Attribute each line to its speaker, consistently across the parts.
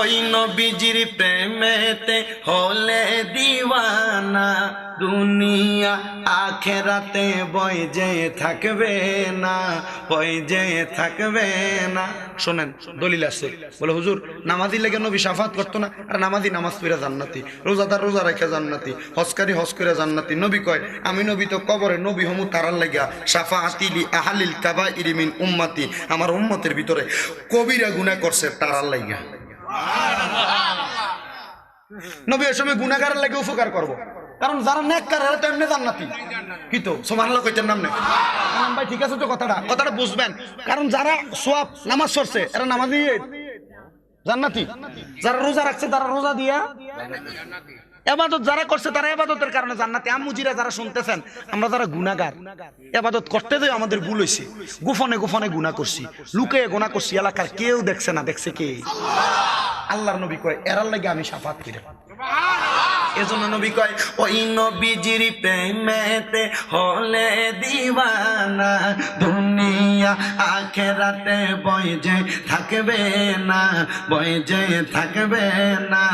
Speaker 1: ওই নবীজির প্রেমেতে হলে দিওয়ানা, দুনিয়া আখেরাতে বই যে থাকবে না বই যে থাকবে না। শোনেন, দলিল আছে। বলে, হুজুর নামাজি লেগে নবী সাফাত করতো না, আর নামাজি নামাজ পড়ে জান্নাতি, রোজাদার রোজা রেখে জান্নাতি হসকারি হস করে জান্নাতি। নবী কয়, আমি নবী তো কবরে নবী হমু তারার লাগা সাফা আতিলি আহালিল কাবা ইরিমিন উম্মাতি। আমার উম্মতের ভিতরে কবিরা গুনাহ করছে তারার লাগা। নবী ওই সময় গুনাগারের লাগে উপকার করব। কারণ যারা নেককার, এরা তো এমনি জান্নাতি। কি তো? সোমানাল্লাহ কইতেন নাম নে আনাম ভাই, ঠিক আছে তো কথাটা? কথাটা বুঝবেন। কারণ যারা সোয়াব, নামাজ সরছে এরা নামাজ দিয়ে জান্নাতি। যারা রোজা রাখছে, তারা রোজা দিয়া এবাদত যারা করছে তারা এবাদতের কারণে জান্নাতি। আম্মুজিরা যারা শুনতেছেন, আমরা যারা গুণাগার এবাদত করতে যাই আমাদের ভুল হয়েছে গোপনে গোপনে গুণা করছি। লুকে গুণা করছি, এলাকার কেউ দেখছে না, দেখছে কে? আল্লাহর নবী কয়, এরার লাগে আমি সাফাত করে। এজন্য নবী কয়, ওই নবীজির প্রেমেতে হলে দিওয়ানা, দুনিয়া আখেরাতে বই যে থাকবে না বই যে থাকবে না।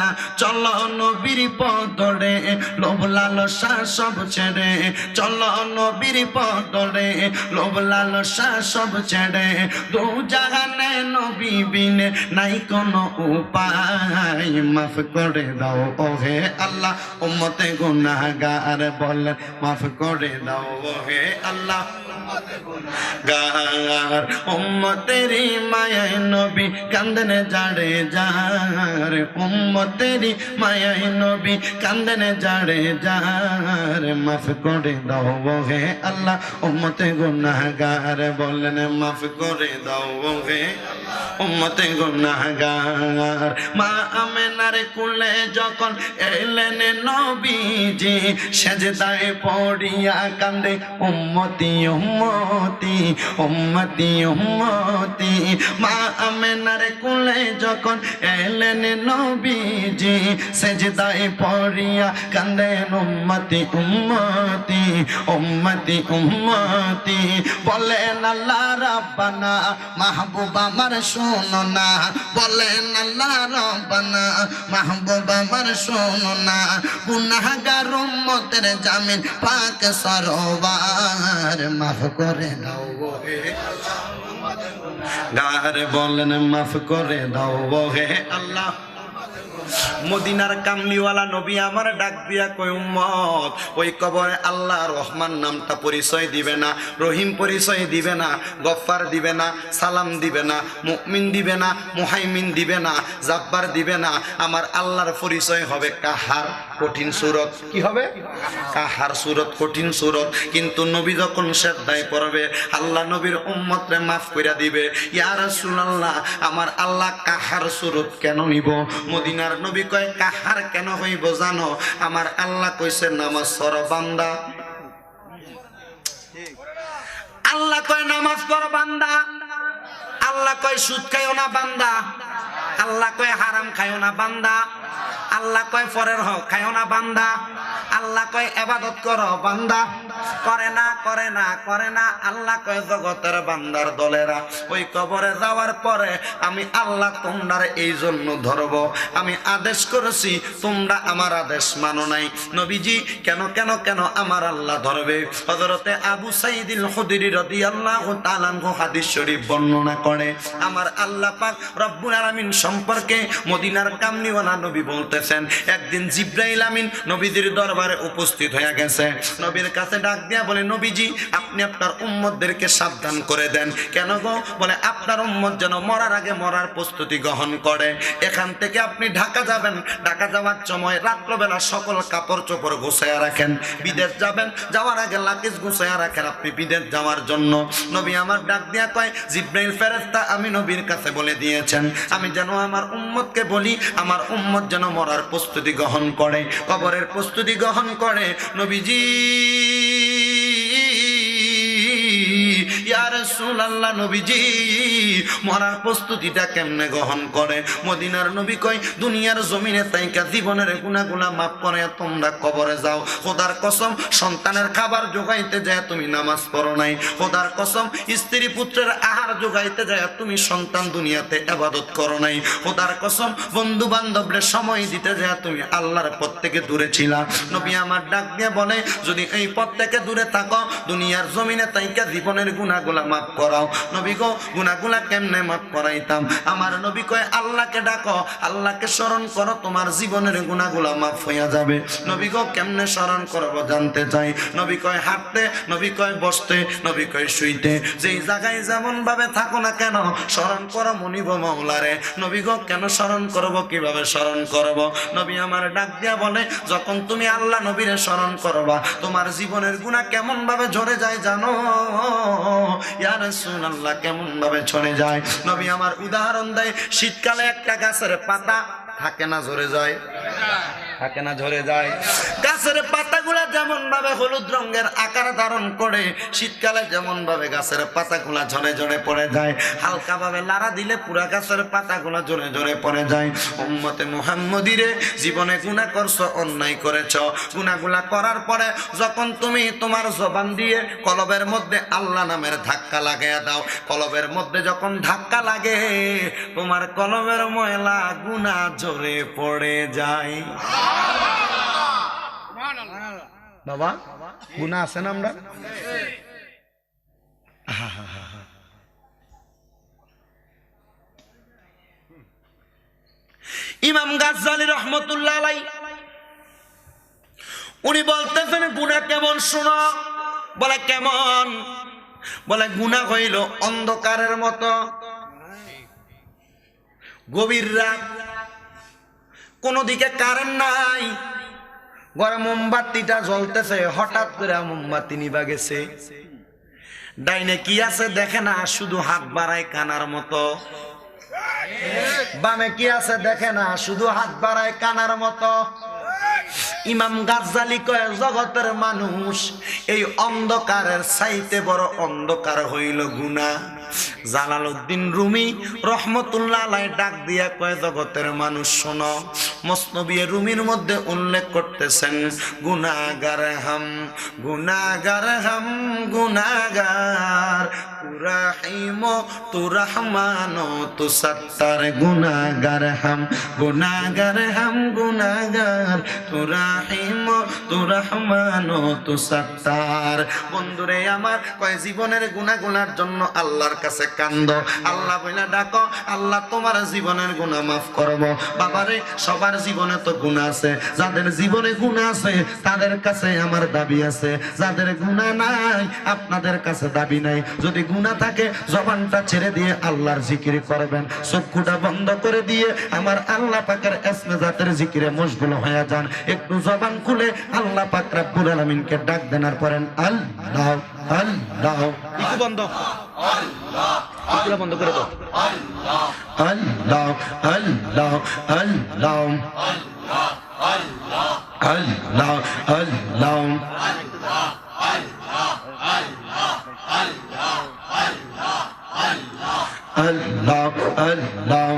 Speaker 1: চলো নবীর পদরে লোভ লালসা সব ছেড়ে, চলো নবীর পদরে লোভ লালসা সব ছেড়ে। দু জাহানে নবী বিনে নাই কোনো উপায়, মাফ করে দাও ওহে আল্লাহ। উম্মতে গুনাহগার বলেন মাফ করে দাও ওহে আল্লাহ। গার উম্মতেরি মায়াই নবী কান্দনে জাড়ে যার উম্মতেরি মায়াই নবী কান্দনে জাড়ে যার মাফ করে দাও ওহে আল্লাহ। উম্মতে গুনাহগার বলেন মাফ করে দাও ওহে উম্মতে গুনাহগার মা আমেনার কুলে যখন এলেন নবীজি সেজদায় পড়িয়া কান্দে উম্মতি উম্মতি উম্মতি উম্মতি। মা আমেনার কুলে যখন এলেন নবীজি, সেজদায় পড়িয়া কান্দেন উম্মতি উম্মতি উম্মতি উম্মতি। বলেন আল্লাহ রাব্বানা, মাহবুব আমার শোনো না। বলেন আল্লাহ রাব্বানা, মাহবুব আমার শোনো না। গুনাহগার উম্মতের জামিন পাক সরোবার মাফ করে দাও হে গার বলেন, মাফ করে দাও হে আল্লাহ। মদিনার কামলিওয়ালা নবী আমার ডাক দিয়া কই উম্মত, ওই কবরে আল্লাহ রহমান নামটা পরিচয় দিবে না, রহিম পরিচয় দিবে না, গফফার দিবে না, সালাম দিবে না মুকমিন দিবে না, মুহাইমিন দিবে না, জাব্বার দিবে না, আমার আল্লাহর পরিচয় হবে কাহার? কঠিন সুরত। কি হবে? কাহার সুরত কঠিন সুরত। কিন্তু নবী যখন শ্রদ্ধায় পড়বে আল্লাহ নবীর উম্মতরে মাফ কইরা দিবে ইয়া রাসূলুল্লাহ আমার আল্লাহ কাহার সুরত কেন নিব? মদিনার নবী কয় কাহার কেন হইব জানো? আমার আল্লাহ কইছে নামাজ সর বান্দা। আল্লাহ কয় নামাজ পড় বান্দা। আল্লাহ কয় সুদ খাইও না বান্দা। আল্লাহ কয় হারাম খাইও না বান্দা। আল্লাহ কয় পরের হক খাইও না বান্দা। আল্লাহ কয় এবাদত করো, বান্দা। করে না করে না করে না। আল্লাহ কয়, জগতের বান্দার দলেরা, ওই কবরে যাওয়ার পরে আমি আল্লাহ তোমরা এই জন্য ধরব। আমি আদেশ করেছি, তোমরা আমার আদেশ মানো নাই। নবীজি, কেন কেন কেন আমার আল্লাহ ধরবে? হজরতে আবু সাইদিল খুদরি রাদিয়াল্লাহু তাআলা হাদিস শরীফ বর্ণনা করে, আমার আল্লাহ পাক রব্বুল আলামিন সম্পর্কে মদিনার কামনিওয়ালা নবী বলতেছেন, একদিন জিব্রাইল আমিন নবীদের দরবারে উপস্থিত হয়ে গেছে। নবীর কাছে ডাক দিয়া বলে, নবীজি, আপনি আপনার উম্মতদেরকে সাবধান করে দেন। কেন গো? বলে, আপনার উম্মত যেন মরার আগে মরার প্রস্তুতি গ্রহণ করে। এখান থেকে আপনি ঢাকা যাবেন। ঢাকা যাওয়ার সময় রাত্রবেলা সকল কাপড় চোপড় গুছাইয়া রাখেন। বিদেশ যাবেন, যাওয়ার আগে লাকিজ গুছাইয়া রাখেন আপনি বিদেশ যাওয়ার জন্য। নবী আমার ডাক দিয়া কয়, জিব্রাইল ফেরেস্তা আমি নবীর কাছে বলে দিয়েছেন। আমি যেন আমার উম্মতকে বলি, আমার উম্মত যেন মরার প্রস্তুতি গ্রহণ করে কবরের প্রস্তুতি গ্রহণ করে নবীজি। কেমনে নবী কয় জমিনে খাবার জোগাইতে যায়, তুমি নামাজ পড়ো নাই। খোদার কসম, স্ত্রী পুত্রের আহার জোগাইতে যায়, তুমি সন্তান দুনিয়াতে আবাদত করো নাই। খোদার কসম বন্ধু বান্ধবদের সময় দিতে যায়, তুমি আল্লাহর পথ থেকে দূরে ছিলা। নবী আমার ডাক দিয়ে বলে, যদি এই পথ থেকে দূরে থাকো, দুনিয়ার জমিনে তাইকা জীবনের গুনাহগুলা মাফ করাও। নবী গো গুনাহগুলা কেমনে মাফ করাইতাম? আমার নবী কয়, আল্লাহকে ডাকো, আল্লাহকে স্মরণ করো, তোমার জীবনের গুনাহগুলা মাফ হইয়া যাবে। নবী গো, কেমনে স্মরণ করব জানতে চাই। নবী কয়, হাঁটতে, নবী কয়, বসতে, নবী কয়, শুইতে। যেই জায়গায় যেমন ভাবে থাকো না কেন, স্মরণ করো মনিব মৌলারে। নবী গো, কেন স্মরণ করব, কীভাবে স্মরণ করব? নবী আমার ডাক দিয়া বলে, যখন তুমি আল্লাহ নবীরে স্মরণ করবা, তোমার জীবনের গুণা কেমন ভাবে ঝরে যায় জানো? কেমন ভাবে ছড়ে যায়? নবী আমার উদাহরণ দেয় শীতকালে একটা গাছের পাতা থাকে না, ঝরে যায়। থাকে না, ঝরে যায়। গাছের পাতাগুলা যেমন ভাবে হলুদ রঙের আকার ধারণ করে, শীতকালে যেমন ভাবে গাছের পাতাগুলা ঝরে ঝরে পড়ে যায় হালকা ভাবে লাড়া দিলে পুরা গাছের পাতাগুলা ঝরে ঝরে পড়ে যায়। উম্মতে মুহাম্মদিরে জীবনে গুনাহ করছ, অন্যায় করেছ। গুনাহগুলা করার পরে যখন তুমি তোমার জবান দিয়ে কলবের মধ্যে আল্লাহ নামের ধাক্কা লাগাইয়া দাও, কলবের মধ্যে যখন ধাক্কা লাগে, তোমার কলবের ময়লা গুনাহ ঝরে পড়ে যায় বাবা, গুণা আছে না আমরা? ইমাম গাজ্জালি রহমতুল্লাহ উনি বলতেছেন, গুণা কেমন শোনো? বলে, কেমন? বলে, গুণা হইল অন্ধকারের মতো। গভীর রাত কোনো দিকে কারেন্ট নাই। ঘরে মোমবাতিটা জ্বলতেছে, হঠাৎ করে মোমবাতি নিবা গেছে। ডাইনে কি আছে দেখে না, শুধু হাত বাড়ায় কানার মতো। বামে কি আছে দেখে না, শুধু হাত বাড়ায় কানার মতো। ইমাম গাজ্জালি কয়, জগতের মানুষ, এই অন্ধকারের সাইতে বড় অন্ধকার হইল গুনা জালালউদ্দিন রুমি রহমতুল্লাহ ডাক দিয়া কয়, জগতের মানুষ শোনো মসনবী রুমির মধ্যে উল্লেখ করতেছেন গুনাগার হাম গুনাগার হাম গুনাগার আল্লাহর কাছে কান্দ। আল্লাহ বইলা ডাকো, আল্লাহ তোমার জীবনের গুনাহ মাফ করব। বাবারে, সবার জীবনে তো গুনাহ আছে। যাদের জীবনে গুনাহ আছে, তাদের কাছে আমার দাবি আছে। যাদের গুণা নাই, আপনাদের কাছে দাবি নাই। যদি গুনাহ থাকে, জবানটা ছেড়ে দিয়ে আল্লাহর জিকির করবেন। চক্ষুটা বন্ধ করে দিয়ে আমার আল্লাহ পাকের এসমে জাতের জিকিরে মশগুল হয়ে যান। একটু জবান খুলে আল্লাহ পাক রাব্বুল আলামিনকে ডাক দেনার পরেন আল্লাহ আল্লাহ ইকু বন্ধ। বন্ধ করে দাও। আল্লাহ আল্লাহ আল্লাহ আল্লাহ আল্লাহ আল্লাহ আল্লাহ আল্লাহ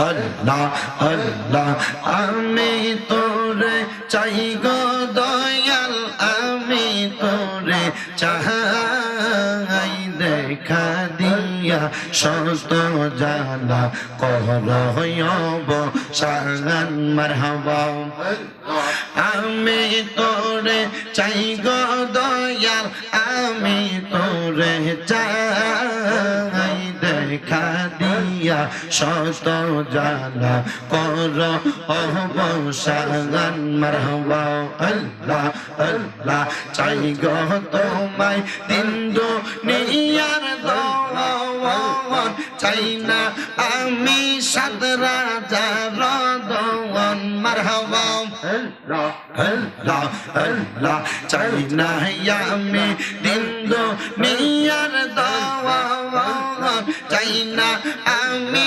Speaker 1: আল্লাহ আল্লাহ আমি তোরে চাই গো দয়াল আমি তোরে চাহাই দেখা দিয়া সত জালা কহরয়ব সাগান মারহাবা। আমি তোরে চাই গো দয়াল, আমি তোরে চাই দেখা দিয়া সত জালা কর অবসাগান মারহাবা। আল্লাহ আল্লাহ, চাই গো তোমায় দিন দুনিয়ার দওয়ান চাই না আমি সাত রাজা দওয়ান মারহাবা। চাই না আমি দিন দুনিয়ার দওয়ান চাই না আমি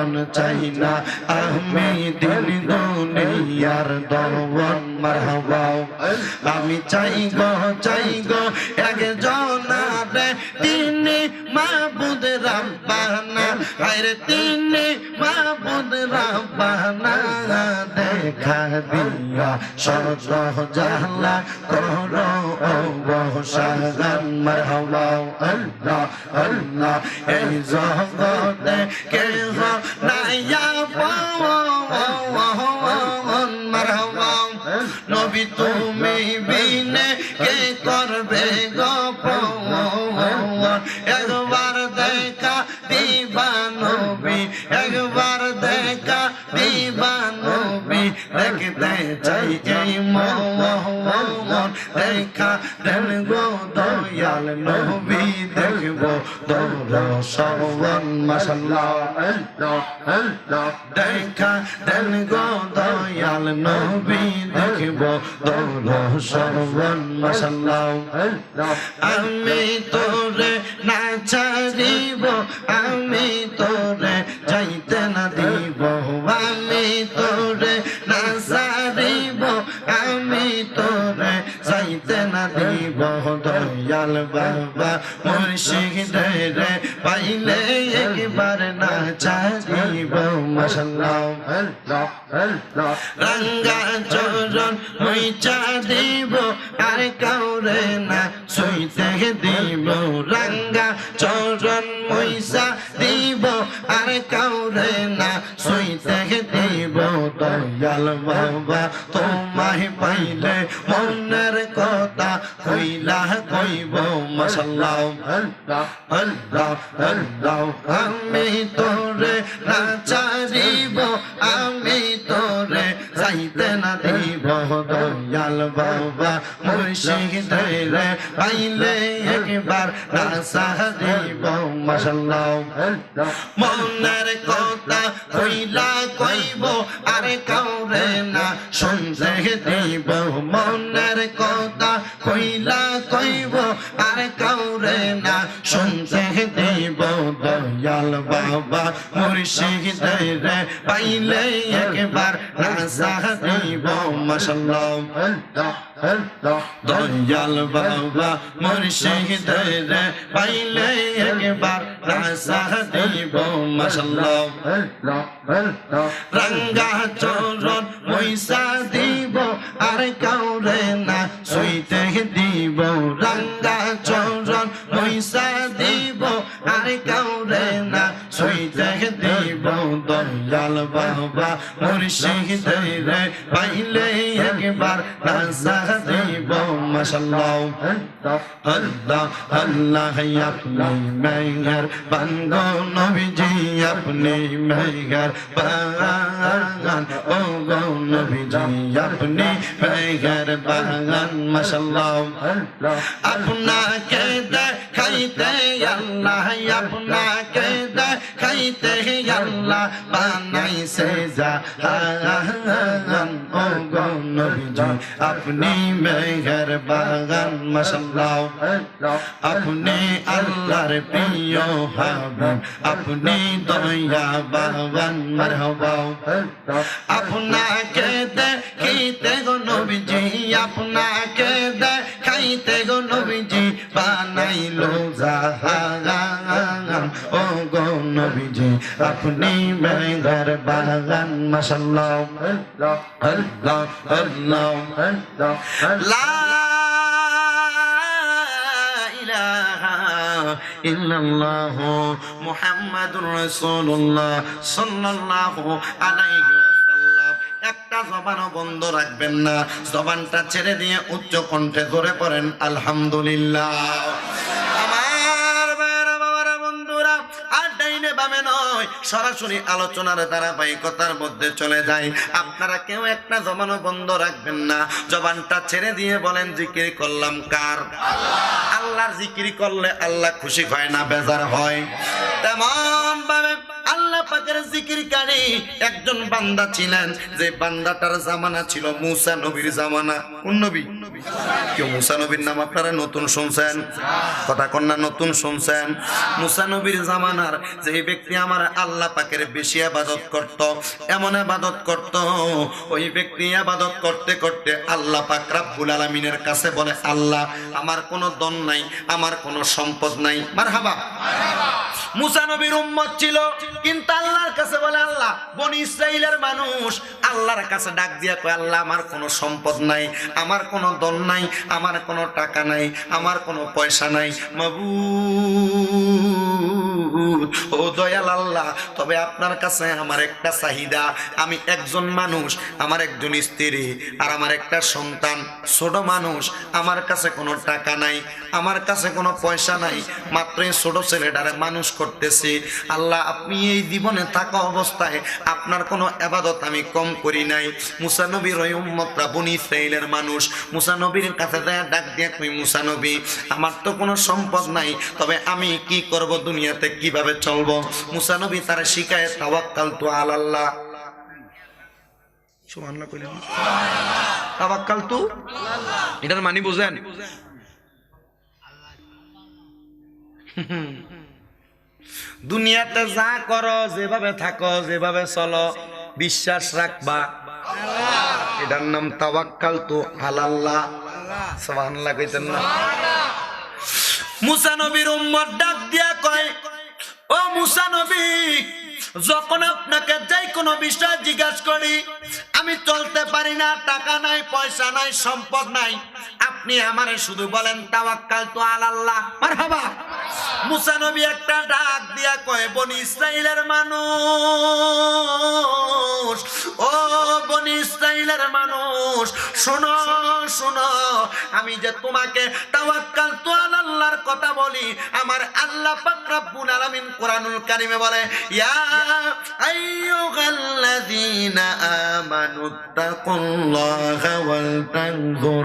Speaker 2: সরমন চাই না। আমি দিন দুনিয়ার দমন মারহাবাও আমি চাই গো চাই গো একজনারে তিনি মাবুদ রাব্বানা। আরে তিনি মাবুদ রাব্বানা। দেখা দিয়া সরহ জালা করো অবসান মারহাবাও আল্লাহ আল্লাহ, এই জগতে কে দর্শন মাসাল্লাহ আমি তোরে না ছাড়িব আমি তোরে যাইতে না দিব আমি তোরে না ছাড়িব আমি তোরে যাইতে না দিব দয়াল বাবা পাইলে একবার না আল্লাহ আল্লাহ রঙ্গা চরণ হইচা দিব, আর কাউরে না সইতে দিব। রঙ্গা চরণ মইসা দিব, আর কাউরে না সইতে দিব। দয়াল বাবা, তোমায় পাইলে মনের কথা কইলা কইব। আমি তোরে না আমি তোরে যাইতে না দিব দয়াল বাবা মুর্শিদ রে পাইলে একবার না মাসাল্লাহ মনের কথা কইলা কইব আরে কাউরে না শুনতে দিব মনের কথা কইলা কইব দয়াল বাবা রে, পাইলে একবার না সাহায্য মাসাল্লাহ দয়াল বাবা, মুর্শিদ রে, পাইলে একবার রাসা দিব মাশাল্লাহ রঙ্গা চরণ মইসা দিব, আর কাউরে না, সইতে দিব, রঙ্গা মইসা দিব, আর কাউরে না সইতে দিব। দয়াল বাবা, মুর্শিদ রে, পাইলে একবার রাসা দিব। মাশাল্লাহ আল্লাহ আল্লাহ, আপনি মেঘর বাঙ্গো নবীজি, আপনি মেঘর বাগান। ও গো নবীজি, আপনি মেঘর বাগান। মাশাল্লাহ আপনাকে আপনাকে দেখাইতে আল্লাহ বানাইছে গো নবীজি, আপনি মেঘর বাগান মাশাল্লাহ আপনি আল্লাহর প্রিয় হাবিব আপনি দয়া বাবান মারহাবা। আপনাকে দেখিতে গো নবীজি, আপনাকে দেখাইতে গো নবীজি, বানাইলো জাহান ও আপনি মেঘর বাগান মাশাল্লাহ আল্লাহ ইল্লাল্লাহ মুহাম্মাদুর রাসূলুল্লাহ সাল্লাল্লাহু আলাইহি একটা জবানও বন্ধ রাখবেন না জবানটা ছেড়ে দিয়ে উচ্চ কণ্ঠে ধরে পড়েন আলহামদুলিল্লাহ সরাসরি আলোচনার ধারাবাহিকতার মধ্যে চলে যায়। আপনারা কেউ একটা জমানো বন্ধ রাখবেন না। জবানটা ছেড়ে দিয়ে বলেন, জিকির করলাম কার? আল্লাহর জিকির করলে আল্লাহ খুশি হয় না, বেজার হয়। তেমন ভাবে আল্লাহ জিকিরকারী একজন বান্দা ছিলেন, যে বান্দাটার জামানা ছিল জামানা। কোন নাম নতুন কথা নতুন জামানার যে ব্যক্তি আমার আল্লাহ পাকের বেশি আবাদত করত, এমন আবাদত করত, ওই ব্যক্তি আবাদত করতে করতে আল্লাহ পাক রাব্বুল আলামিনের কাছে বলে, আল্লাহ, আমার কোনো দন নাই, আমার কোনো সম্পদ নাই। মারহাবা। মুসা নবীর উম্মত ছিল। কিন্তু আল্লাহর কাছে বলে, আল্লাহ, বনি ইসরাইলের মানুষ, আল্লাহর কাছে ডাক দিয়া কয়, আল্লাহ, আমার কোনো সম্পদ নাই, আমার কোনো দন নাই, আমার কোনো টাকা নাই, আমার কোনো পয়সা নাই, মাবুদ। ও দয়াল আল্লাহ, তবে আপনার কাছে আমার একটা চাহিদা। আমি একজন মানুষ, আমার একজন স্ত্রী, আর আমার একটা সন্তান, ছোট মানুষ, আমার কাছে কোনো টাকা নাই, আমার কাছে কোনো পয়সা নাই মাত্র এই ছোট ছেলেটারে মানুষ করতেছি। আল্লাহ, আপনি এই জীবনে থাকা অবস্থায় আপনার কোনো আবাদত আমি কম করি নাই। মুসানবীর ওই উম্মতরা বনি ইসরাইলের মানুষ মুসানবীর কাছে যায়, ডাক দিয়ে কই মুসানবী আমার তো কোনো সম্পদ নাই, তবে আমি কি করব দুনিয়াতে কীভাবে চলবো? মুসানবী তারা শিখায় তাওয়াক্কাল তো আল্লাহ দুনিয়াতে যা করো, যেভাবে থাকো, যেভাবে চলো, বিশ্বাস রাখবা। এটার নাম তাওয়াক্কাল তো আলাল্লাহ। সুবহানাল্লাহ কইতেন না। মুসা নবীর উম্মত ডাক দিয়া ও মুসা নবী, যখন আপনাকে যাই কোনো বিষয় জিজ্ঞাসা করি, আমি চলতে পারি না, টাকা নাই, পয়সা নাই, সম্পদ নাই। আপনি আমারে শুধু বলেন তাওয়াক্কাল তো আলাল্লাহ। মারহাবা। মুসা নবী একটা ডাক দিয়া কয়, বনি ইসরাইলের মানুষ, ও বনি ইসরাইলের মানুষ, শোনো শোনো, আমি যে তোমাকে তাওয়াক্কাল তো আল্লাহর কথা বলি, আমার আল্লাহ পাক রব্বুল আলামিন কোরআনুল কারিমে বলে, ইয়া আইয়ুহাল্লাযীনা আমানু তাকুল্লাহা ওয়াল তানজুর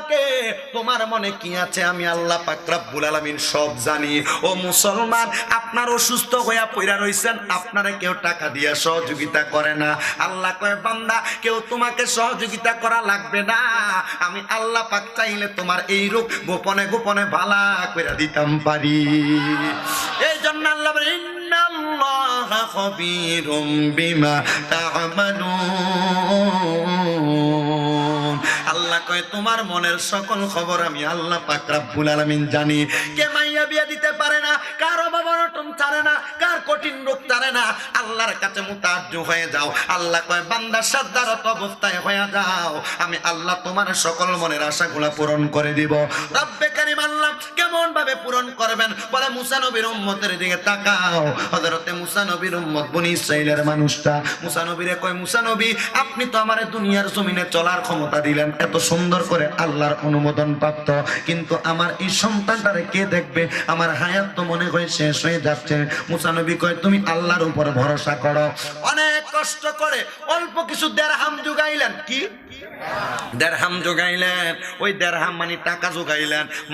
Speaker 2: আল্লাহকে তোমার মনে কি আছে? আমি আল্লাহ পাক রব্বুল আলামিন সব জানি। ও মুসলমান, আপনার অসুস্থ হইয়া পইরা রইছেন, আপনারে কেউ টাকা দিয়া সহযোগিতা করে না। আল্লাহ কয়, বান্দা, কেউ তোমাকে সহযোগিতা করা লাগবে না। আমি আল্লাহ পাক চাইলে তোমার এই রোগ গোপনে গোপনে ভালা কইরা দিতাম পারি। এই জন্য আল্লাহ ইন্নাল্লাহা খাবীরুম বিমা তা'মালুন। তোমার মনের সকল খবর আমি আল্লাহ পাক রাব্বুল আলামিন জানি। কে মাইয়া বিয়া দিতে পারে না, কারও বাবা রটম ছাড়ে না কঠিন রোগ ছাড়ে না, আল্লাহর কাছে মুতাজ্জ হয়ে যাও। আল্লাহ কয়, বান্দা সাদ্দারত অবস্থায় হয়ে যাও। আমি আল্লাহ তোমার সকল মনের আশাগুলা পূরণ করে দিব। রব্বে কারিম আল্লাহ কেমন ভাবে পূরণ করবেন? বলে, মুসা নবীর উম্মতের দিকে তাকাও। হযরতে মুসা নবীর উম্মত বনি ইসরাইলের মানুষটা। মুসা নবীরে কয়, মুসা নবী, আপনি তো আমারে দুনিয়ার জমিনে চলার ক্ষমতা দিলেন। এত সুন্দর করে আল্লাহর অনুমোদন প্রাপ্ত। কিন্তু আমার এই সন্তানটারে কে দেখবে? আমার হায়াত তো মনে হয় শেষ হয়ে যাচ্ছে। মুসা নবী কয় তুমি আল্লাহর উপর ভরসা করো। অনেক কষ্ট করে অল্প কিছু দেড়হাম জুগাইলেন কি? দেড়হাম জোগাইলেন ওই দেড়হাম মানে টাকা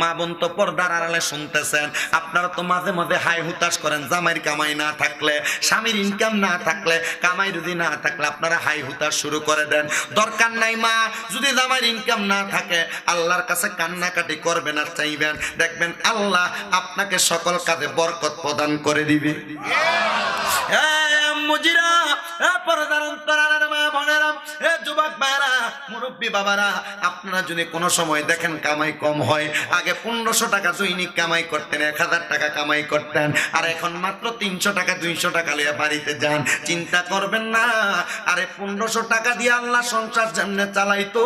Speaker 2: মা বোন তো পর্দার আড়ালে শুনতেছেন। আপনারা তো মাঝে মাঝে হাই হুতাশ করেন জামাইয়ের কামাই না থাকলে স্বামীর ইনকাম না থাকলে কামাই যদি না থাকলে আপনারা হাই হুতাশ শুরু করে দেন। দরকার নাই মা যদি জামাইয়ের ইনকাম না থাকে আল্লাহর কাছে কান্নাকাটি করবেন আর চাইবেন। দেখবেন আল্লাহ আপনাকে সকল কাজে বরকত প্রদান করে দিবে। মুজিরা আপনারা যদি কোনো সময় দেখেন কামাই কম হয়, আগে পনেরোশো টাকা দৈনিক কামাই করতেন, এক হাজার টাকা কামাই করতেন, আর এখন মাত্র তিনশো টাকা, দুইশো টাকা বাড়িতে যান, চিন্তা করবেন না, আরে পনেরোশো টাকা দিয়ে আল্লাহ সংসার চালাইতো,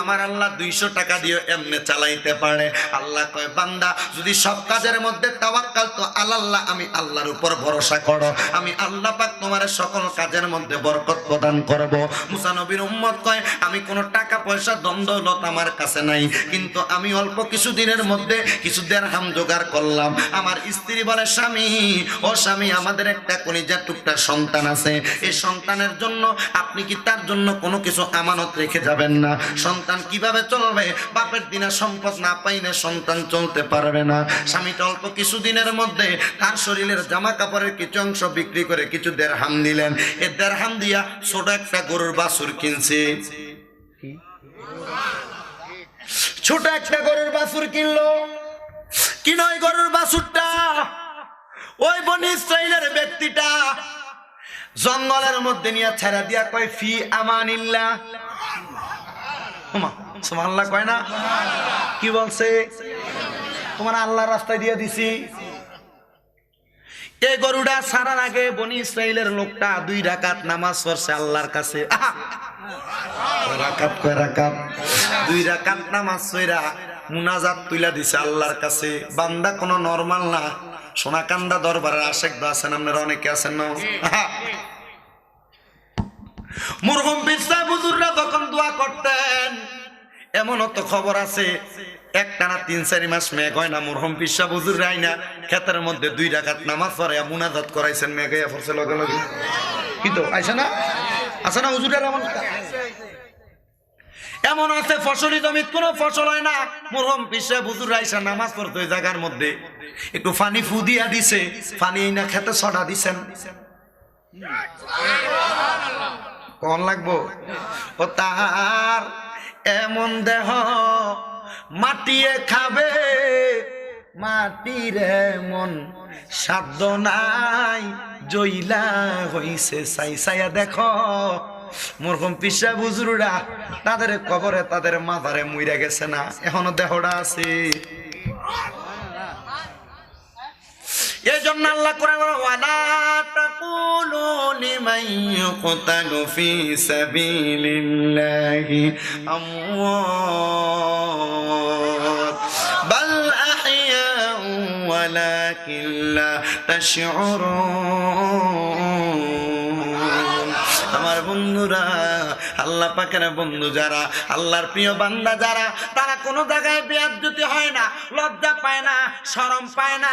Speaker 2: আমার আল্লাহ দুইশো টাকা দিয়ে এমনে চালাইতে পারে। আল্লাহ কয়, বান্দা, যদি সব কাজের মধ্যে তাওয়াক্কাল তো আল্লাহ আমি আল্লাহর উপর ভরসা করো, আমি আল্লাহ পাক তোমার সকল কাজের মধ্যে বরকত প্রদান করব। মুসা নবীর উম্মত কয়, আমি কোনো টাকা, পয়সা দ্বন্দ্বলত আমার কাছে নাই। কিন্তু আমি অল্প কিছু দিনের মধ্যে কিছু দেড়হাম জোগাড় করলাম। আমার স্ত্রী বলে, স্বামী, ও স্বামী, আমাদের একটা কলিজার টুকটা সন্তান আছে। এই সন্তানের জন্য আপনি কি তার জন্য কোনো কিছু আমানত রেখে যাবেন না? সন্তান কীভাবে চলবে? বাপের দিনে সম্পদ না পাইলে সন্তান চলতে পারবে না। স্বামীটা অল্প কিছু দিনের মধ্যে তার শরীরের জামা কাপড়ের কিছু অংশ বিক্রি করে কিছু দেড়হাম দিলেন। এ দেড়হাম দিয়া ছোট একটা গরুর বাছুর কিনছে। ছোট একটা গরুর বাছুর কিনলো। কিন ওই গরুর বাছুরটা? ওই বনি ইসরাইলের ব্যক্তিটা। জঙ্গলের মধ্যে নিয়ে ছেড়া দিয়া কয় ফি আমানিল্লাহ। ওমা, সুবহানাল্লাহ কয় না? কি বলছে? তোমার আল্লাহর রাস্তায় দিয়ে দিছি। এই গরুটা সারার আগে বনি ইসরাইলের লোকটা দুই রাকাত নামাজ পড়ছে আল্লাহর কাছে। দুই রাকাত নামাজ সইরা মুনাজাত তুইলা দিছে আল্লাহর কাছে। বান্দা কোনো নরমাল না। সোনাকান্দা দরবারের আশেক দা আছেন, আপনারা অনেকে আছেন না! মুরহুম বিরসা বুজুররা তখন দোয়া করতেন এমনও তো খবর আছে একটানা তিন, চারি মাস মেঘ হয় না, মুরহম পিসা বুজুর রাই না, ক্ষেতের মধ্যে দুই রাখাত নামাজ পড়ে মুনাজাত করাইছেন মেঘ হইয়া পড়ছে লগে লগে। কিন্তু আইসা না? আছে না হুজুরের এমন এমন আছে, ফসলি জমিত কোনো ফসল হয় না। মুরহম পিসা বুজুর রাইসা নামাজ পড়তে ওই জায়গার মধ্যে। একটু ফানি ফু দিয়া দিছে, ফানি না খেতে ছড়া দিছেন। কন লাগবো? ও তাহার এমন দেহ মাটিয়ে খাবে। মাটির এমন সাধ্য নাই জইলা হইছে, সাই সাইয়া দেখো। মোরকম পিসা বুজরুরা, তাদের কবরে তাদের মাথারে মুইরা গেছে না, এখনও দেহটা আছে। এই জন্য আল্লাহ কোরআন বলে, ওয়ালা তাকুলু লিমান ইউকতালু ফি সাবিলিল্লাহি আমওয়াত। বাল আহইয়াউ ওয়ালাকিন লা তাশউরুন। আমার বন্ধুরা আল্লাহ পাকের বন্ধু যারা, আল্লাহর প্রিয় বান্দা যারা, তারা কোনো জায়গায় বেয়াজ্জতি হয় না, লজ্জা পায় না, শরম পায় না।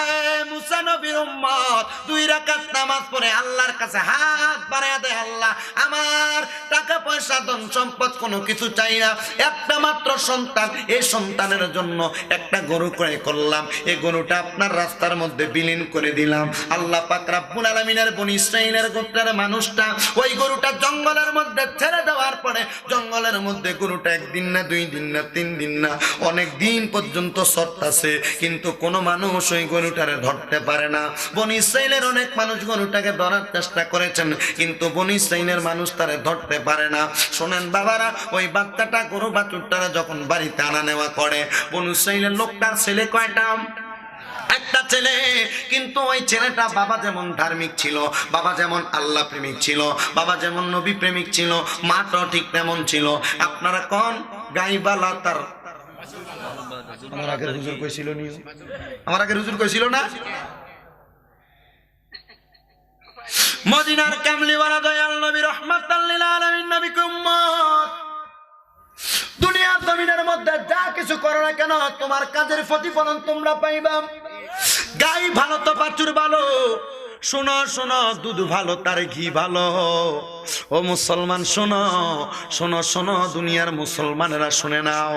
Speaker 2: এ মুসা নবীর উম্মত, দুই রাকাত নামাজ পড়ে আল্লাহর কাছে হাত বাড়ায় দেয়, আল্লাহ, আমার টাকা পয়সা, ধন সম্পদ কোনো কিছু চাই না। একটা মাত্র সন্তান এই সন্তানের জন্য একটা গরু ক্রয় করলাম। এই গরুটা আপনার রাস্তার মধ্যে বিলীন করে দিলাম। আল্লাহ পাক রাব্বুল আলামিনের বনি ইসরাইলের গোত্রের মানুষটা, ওই গরুটা জঙ্গলের মধ্যে ছেড়ে দেওয়ার পরে জঙ্গলের মধ্যে গরুটা একদিন না, দুই দিন না, তিন দিন না, অনেক দিন পর্যন্ত সত্তাছে কিন্তু কোনো মানুষ ওই গরুটারে ধরতে পারে না। বনি ইসরাইলের অনেক মানুষ গরুটাকে ধরার চেষ্টা করেছেন, কিন্তু বনি ইসরাইলের মানুষ তারে ধরতে পারে না। শোনেন বাবারা, ওই বাচ্চাটা গরু বাছুরটারা যখন বাড়িতে আনা নেওয়া করে, বনি ইসরাইলের লোকটার ছেলে কয়টা? ছেলে। কিন্তু ওই ছেলেটা বাবা যেমন ধার্মিক ছিল, বাবা যেমন আল্লাহ প্রেমিক ছিল, বাবা যেমন নবী প্রেমিক ছিল, মাটাও ঠিক তেমন ছিল। আপনারা কোন? গাইবালা তার। আমার দুনিয়ার জমিনের মধ্যে যা কিছু করো না কেন, তোমার কাজের প্রতিফলন তোমরা পাইবা। গাই ভালো তো বাছুর ভালো। শোনো শোনো, দুধ ভালো, তার ঘি ভালো। ও মুসলমান, শোনো শোনো শোনো, দুনিয়ার মুসলমানেরা শুনে নাও।